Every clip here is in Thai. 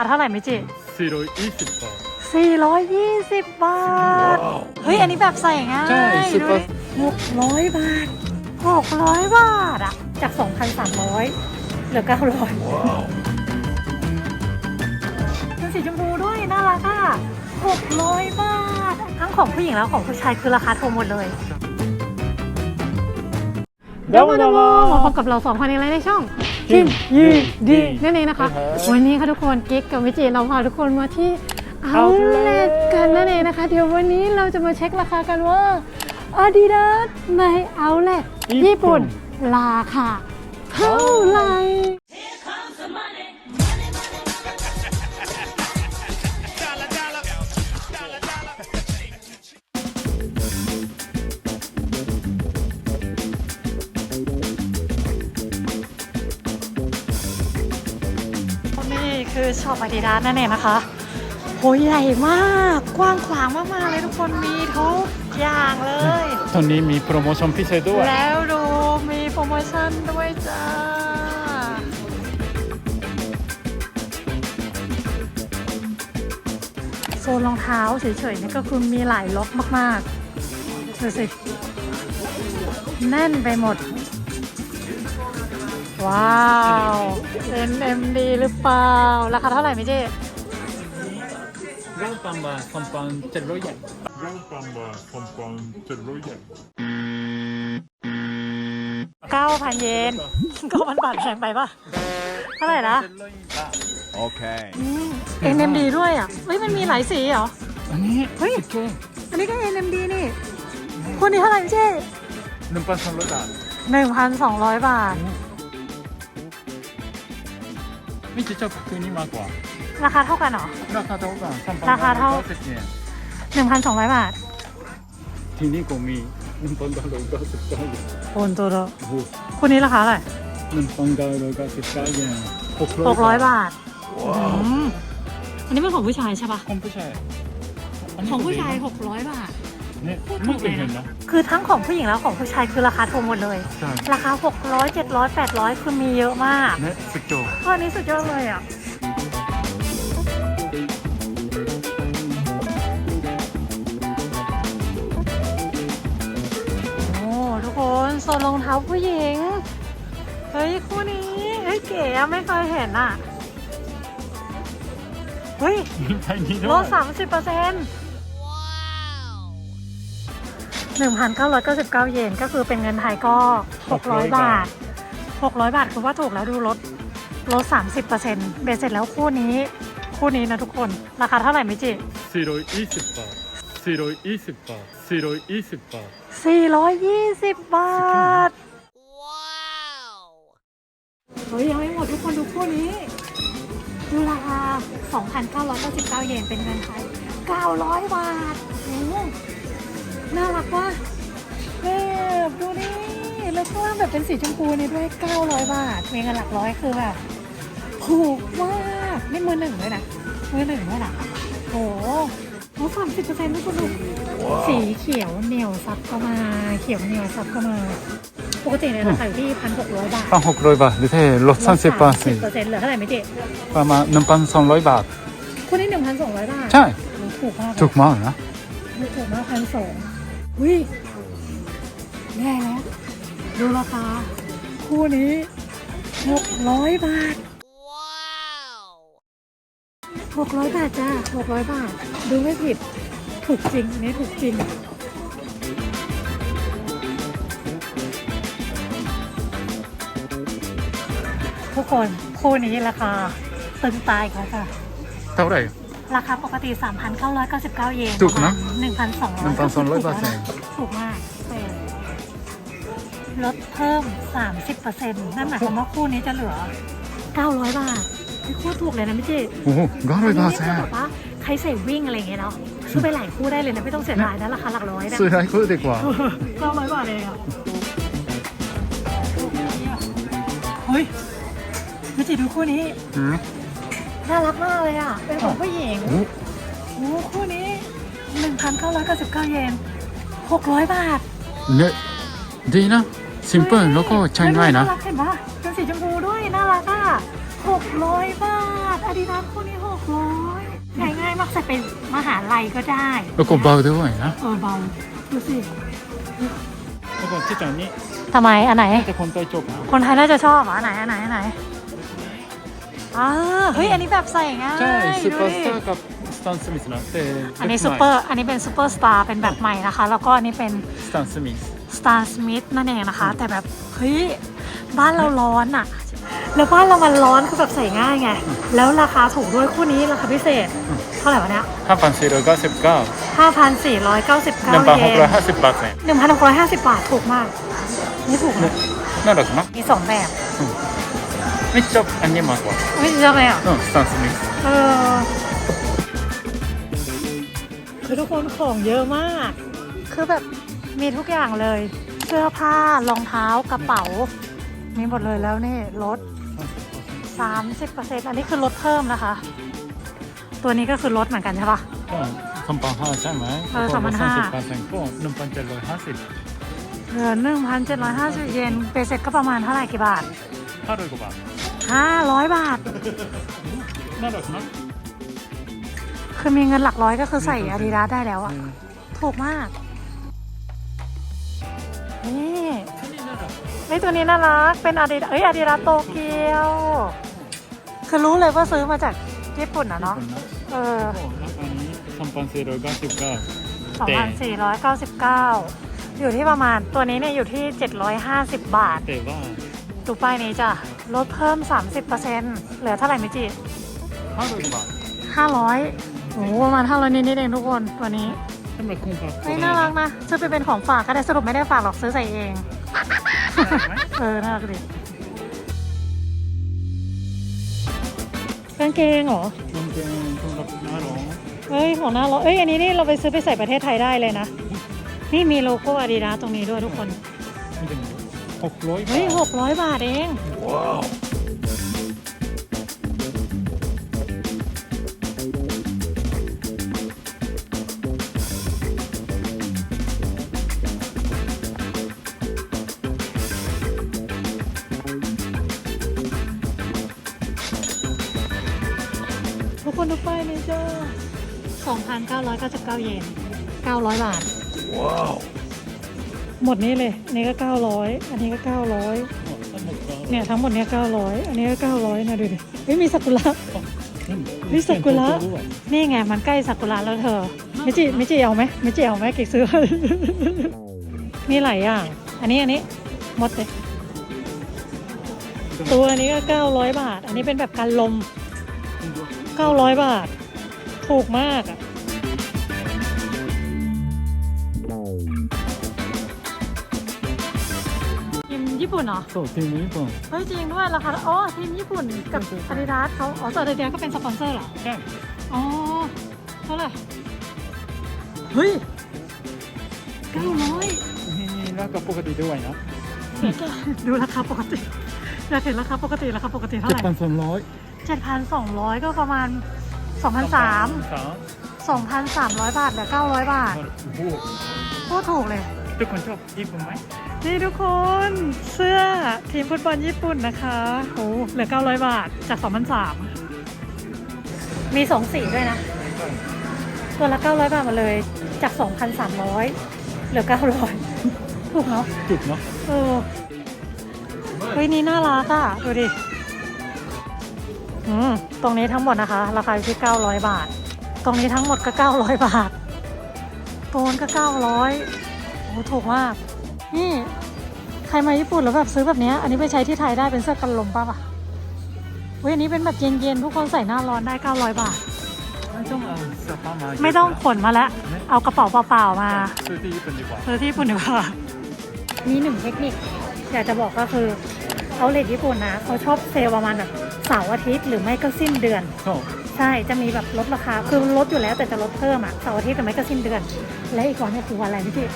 อะเท่าไหร่มิจิ420บาท 420 บาทเฮ้ย อันนี้แบบใส่ง่ายใช่ super หกร้อยบาทหกร้อยบาทอะจาก 2,300เหลือ 900เป็นสีชมพูด้วย น่ารักอะ600 บาท ทั้งของผู้หญิงแล้วของผู้ชายคือราคาถูกหมดเลย เดี๋ยวมาดูมาพบกับเราสองคนอีกแล้วในช่อง จิมยีดีนั่นเองนะคะ วันนี้ค่ะทุกคนกิ๊กกับวิจิเราพาทุกคนมาที่เอาเลทกันนั่นเองนะคะ เดี๋ยววันนี้เราจะมาเช็คราคากันว่า Adidas ในเอาเลทญี่ปุ่นราคาเท่าไหร่ คือช็อปอาดิดาสนั่นเองนะคะโหใหญ่มากกว้างขวางมากๆเลยทุกคนมีทุกอย่างเลย ตอนนี้มีโปรโมชั่นพิเศษด้วย แล้วดูมีโปรโมชั่นด้วยจ้าโซนรองเท้าเฉยๆนี่ก็คือมีหลายล็อกมากๆดูสิแน่นไปหมด ว้าว NMD หรือเปล่า ราคาเท่าไหร่มิเจร่างปังบาคอมปังเจ็ดร้อยเยน Rampamba, Pompon, Teruya. 9,000เยนก็มันบาทแพงไปปะเท่าไหร่นะเจ็ดร้อยบาท Okay. อืม NMD ด้วยอะเฮ้ยมันมีหลายสีเหรอ อันนี้เฮ้ยโอเคอันนี้ก็ NMD นี่คนนี้เท่าไหร่พี่เจ๊หนึ่งพันสองร้อยบาท1,200บาท ไม่จะชอบตัวนี้มากกว่า ราคาเท่ากันเหรอ ราคาเท่ากันสามพันราคาเท่าสิบเยน1,200บาทที่นี่ก็มีหนึ่งพันเก้าร้อยเก้าสิบเก้าเยนโอนตัวละโอ้โหคนนี้ราคาเท่าไหร่หนึ่งพันเก้าร้อยเก้าสิบเก้าเยน600บาทอืมอันนี้เป็นของผู้ชายใช่ปะของผู้ชายนนี้ของผู้ชายก็ดีนะ600บาทเนี่ยพูดถูไม่กเคเลยยเห็นนะนะ คือทั้งของผู้หญิงแล้วของผู้ชายคือราคาถูกหมดเลย ใช่ ราคา 600 700 800 คือมีเยอะมากเนี่ยสุดโจข้อนี้สุดยอดเลยอะ โอ้ทุกคนโซนรองเท้าผู้หญิง เฮ้ย คู่นี้ เฮ้ย เก๋อะไม่เคยเห็นอะ เฮ้ย ใช่นี่ด้ลวดยสามสิบเปอร์เซ็นต์ หนึ่งพันเก้าร้อยเก้าสิบเก้าเยนก็คือเป็นเงินไทยก็หกร้อยบาทหกร้อยบาทคือว่าถูกแล้วดูลดลดสามสิบเปอร์เซ็นต์เบสเสร็จแล้วคู่นี้คู่นี้นะทุกคน ราคาเท่าไหร่มิจิสี่ร้อยยี่สิบบาทสี่ร้อยยี่สิบบาทสี่ร้อยยี่สิบบาทสี่ร้อยยี่สิบบาทเฮ้ยยังไม่หมดทุกคนดูคู่นี้ ดูราคา 2,999 เยนเป็นเงินไทย 900 บาทโอ้โห น่ารักว่ะแบบดูนี่แล้วก็แบบเป็นสีชมพูนี่ด้วย 900 บาทมีเงินหลักร้อยคือแบบถูกมากนี่มือหนึ่งเลยนะมือหนึ่งเลยนะโอ้โหลดสามสิบเปอร์เซ็นต์ทุกคนดูสีเขียวเหนียวซับเข้ามาเขียวเหนียวซับเข้ามาปกติเนี่ยราคาอยู่ที่พันหกร้อยบาทพันหกร้อยบาทหรือเท่ลดสามสิบเปอร์เซ็นต์เปอร์เซ็นต์เหลือเท่าไหร่ไม่เจ๊ประมาณหนึ่งพันสองร้อยบาทคุณได้หนึ่งพันสองร้อยบาท ใช่ ถูกมากถูกมากนะถูกมากพันสอง อุ้ยแย่แล้วดูราคา คู่นี้หกร้อยบาทหกร้อยบาทจ้าหกร้อยบาท ดูไม่ผิด ถูกจริงอันนี้ถูกจริงทุกคนคู่นี้ราคาตึงตายเขาค่ะ เท่าไหร่ ราคาปกติ 3,999 เยนถูกนะ1,200 1,200บาทเองถูกมากเออลดเพิ่ม 30%นั่นหมายความว่าคู่นี้จะเหลือ 900 บาทคือคู่ถูกเลยนะพี่จีโอ้โหเก้าร้อยบาทนี่แซ่คือแบบว่าใครใส่วิ่งอะไรอย่างเงี้ยเนาะซื้อไปหลายคู่ได้เลยนะไม่ต้องเสียดายนะราคาหลักร้อยนะซื้อได้ก็ดีกว่า เก้าร้อยบาทเองอะเฮ้ยพี่จีดูคู่นี้อืม น่ารักมากเลยอะ เป็นของผู้หญิงโอ้โอ้คู่นี้ 1,999 เยน 600 บาทเนี่ยดีนะ ซิมเปิลแล้วก็ใช้ง่ายนะน่ารักเห็นปะเป็นสีชมพูด้วยน่ารักอะหกร้อยบาทอาดิดาสคู่นี้หกร้อยง่ายง่ายๆมากใส่เป็นมหาลัยก็ได้แล้วก็เบาด้วยนะ เออเบาดูสิแล้วก็ที่จานนี้ทำไมอันไหน แต่คนใต้จบคนไทยน่าจะชอบอะอันไหนอันไหนอันไหน อ่าเฮ้ย อันนี้แบบใส่ง่ายใช่ซูเปอร์ดูสดิตาร์กับสแตนสมิธนะแต่อันนี้ซูเปอร์อันนี้เป็นซูเปอร์สตาร์เป็นแบบใหม่นะคะ แล้วก็อันนี้เป็นสแตนสมิธสตาร์สมิธนั่นเองนะคะ แต่แบบเฮ้ยบ้านเราร้อนอะแล้วบ้านเรามันร้อนคือแบบใส่ง่ายไง แล้วราคาถูกด้วยคู่นี้ราคาพิเศษ เท่าไหร่วะเนี่ยห้าพันสี่ร้อยเก้าสิบเก้า5,499หนึ่งพันเยหกนร้อยห้าสิบบาทเอง1,650บาทถูกมาก นี่ถูกนะน่ารักนะมีสองแบบ ไม่ชอบอันนี้มากกว่าไม่ชอบเลยอะอืมสแตนสมิธเออคือทุกคนของเยอะมาก คือแบบมีทุกอย่างเลย เสื้อผ้ารองเท้ากระเป๋า มีหมดเลยแล้วนี่ลด 30%อันนี้คือลดเพิ่มนะคะ ตัวนี้ก็คือลดเหมือนกันใช่ปะ ก็สองพันห้าใช่ไหมเออ2,500 สิบเปอร์เซ็นต์ก็หนึ่งพันเจ็ดร้อยห้าสิบเหลือ1,750 เยนเบเสร็จก็ประมาณเท่าไหร่กี่บาท ห้าร้อยกว่าบาท 500 บาท น่ารักนะคือมีเงินหลักร้อยก็คือใส่อาดิดาสได้แล้วอะถูกมาก นี่ไอ้ยตัวนี้น่ารัก เป็นอาดิดาเอ้ยอาดิดาโตเกียว คือรู้เลยว่าซื้อมาจากญี่ปุ่นอะเนาะ เออโอ้แล้วอันนี้สองพันสี่ร้อยเก้าสิบเก้า2,499 อยู่ที่ประมาณตัวนี้เนี่ยอยู่ที่ 750 บาท แต่ว่าดูป้ายนี้จ้ะ ลดเพิ่ม 30%เหลือเท่าไหร่มิจิห้าร้อยกว่าบาท500โอ้โหประมาณ500นิดๆเองทุกคนตัวนี้สำหรับคุณครับเฮ้ยน่ารักนะซื้อไปเป็นของฝากก็ได้สรุปไม่ได้ฝากหรอกซื้อใส่เอง เออน่ารักดิกางเกงเหรอมันเป็นสำหรับหน้าร้องเฮ้ยของน่ารักเอ้ยอันนี้นี่เราไปซื้อไปใส่ประเทศไทยได้เลยนะ นี่มีโลโก้อาดิดาตรงนี้ด้วยทุกคนมันจะมีหกร้อยเฮ้ยหกร้อยบาทเอง ทุกคนดูป้ายนี้จ้า2,999 เยน 900 บาท ว้าว หมดนี้เลย อันนี้ก็ 900 อันนี้ก็ 900ทั้งหมดก็ เนี่ยทั้งหมดเนี่ย900อันนี้ก็900นะดูดิเฮ้ยมีซากุระมีซากุระด้วยนี่ไงมันใกล้ซากุระแล้วเธอมิจิมิจิเอาไหมมิจิเอาไหมกิ๊กซื้อให้มีหลายอย่างอันนี้อันนี้หมดเลยตัวนี้ก็900บาท อันนี้เป็นแบบกันลม900บาท ถูกมากอะ ญี่ปุ่นเหรอそうทีนี้ผมเฮ้ยจริงด้วยราคาอ๋อทีมญี่ปุ่นกับอาดิดาสเขาอ๋ออาดิดาสก็เป็นสปอนเซอร์เหรอใช่อ๋อเท่าไหร่เฮ้ยเก้าร้อยนี่ราคาปกติด้วยนะดูราคาปกติอยากเห็นราคาปกติราคาปกติเท่าเจ็ไหดร่พันสองร้อยเจ็ดพันสองร้อยก็ประมาณสองพันสามสามสองพันสามร้อยบาทเหลือเก้าร้อยบาทโอ้โหโคตรถูกเลย ทุกคนชอบญี่ปุ่นไหมนี่ทุกคนเสื้อทีมฟุตบอลญี่ปุ่นนะคะโอ้เหลือ 900 บาทจาก 2,003มีสองสีด้วยนะ ตัวละ 900 บาทหมาเลยจาก 2,300 เหลือ 900 ถูกเนาะจุดเนาะเออเฮ้ยนี่น่ารักอะ ดูดิอืมตรงนี้ทั้งหมดนะคะ ราคาอยู่ที่ 900 บาท ตรงนี้ทั้งหมดก็ 900 บาท โตนก็ 900โอ้ถูกมาก นี่ ใครมาญี่ปุ่นแล้วแบบซื้อแบบเนี้ยอันนี้ไปใช้ที่ไทยได้เป็นเสื้อกันลมป่ะปะเว้ยอันนี้เป็นแบบเย็นๆ ทุกคนใส่หน้าร้อนได้ 900 บาท ไม่ต้องเอาเสื้อผ้ามาเยะไม่ต้องขนมาแล้ว เอากระเป๋าเปล่าๆมา ซื้อที่ญี่ปุ่นดีกว่าซื้อที่ญี่ปุ่นดีกว่า มีหนึ่งเทคนิค อยากจะบอกก็คือเอาเลทญี่ปุ่นนะเขาชอบเซลล์ประมาณแบบเสาร์อาทิตย์หรือไม่ก็สิ้นเดือนก็ ใช่จะมีแบบลดราคาคือลดอยู่แล้วแต่จะลดเพิ่มอะเสาร์อาทิตย์หรือไม่ก็สิ้นเดือน และอีกวันเนี่ยคือวันอะไรพี่พี่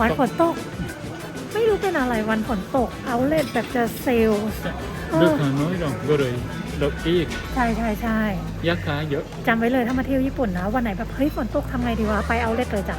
วันฝนตก ไม่รู้เป็นอะไรวันฝนตกเอาเลทแบบจะเซลล์เออลูกค้าน้อยลงก็เลยลดอีกใช่ใช่ใช่ยาคาเยอะจำไว้เลยถ้ามาเที่ยวญี่ปุ่นนะวันไหนแบบเฮ้ยฝนตกทำไงดีวะไปเอาเลทเลยจ้ะ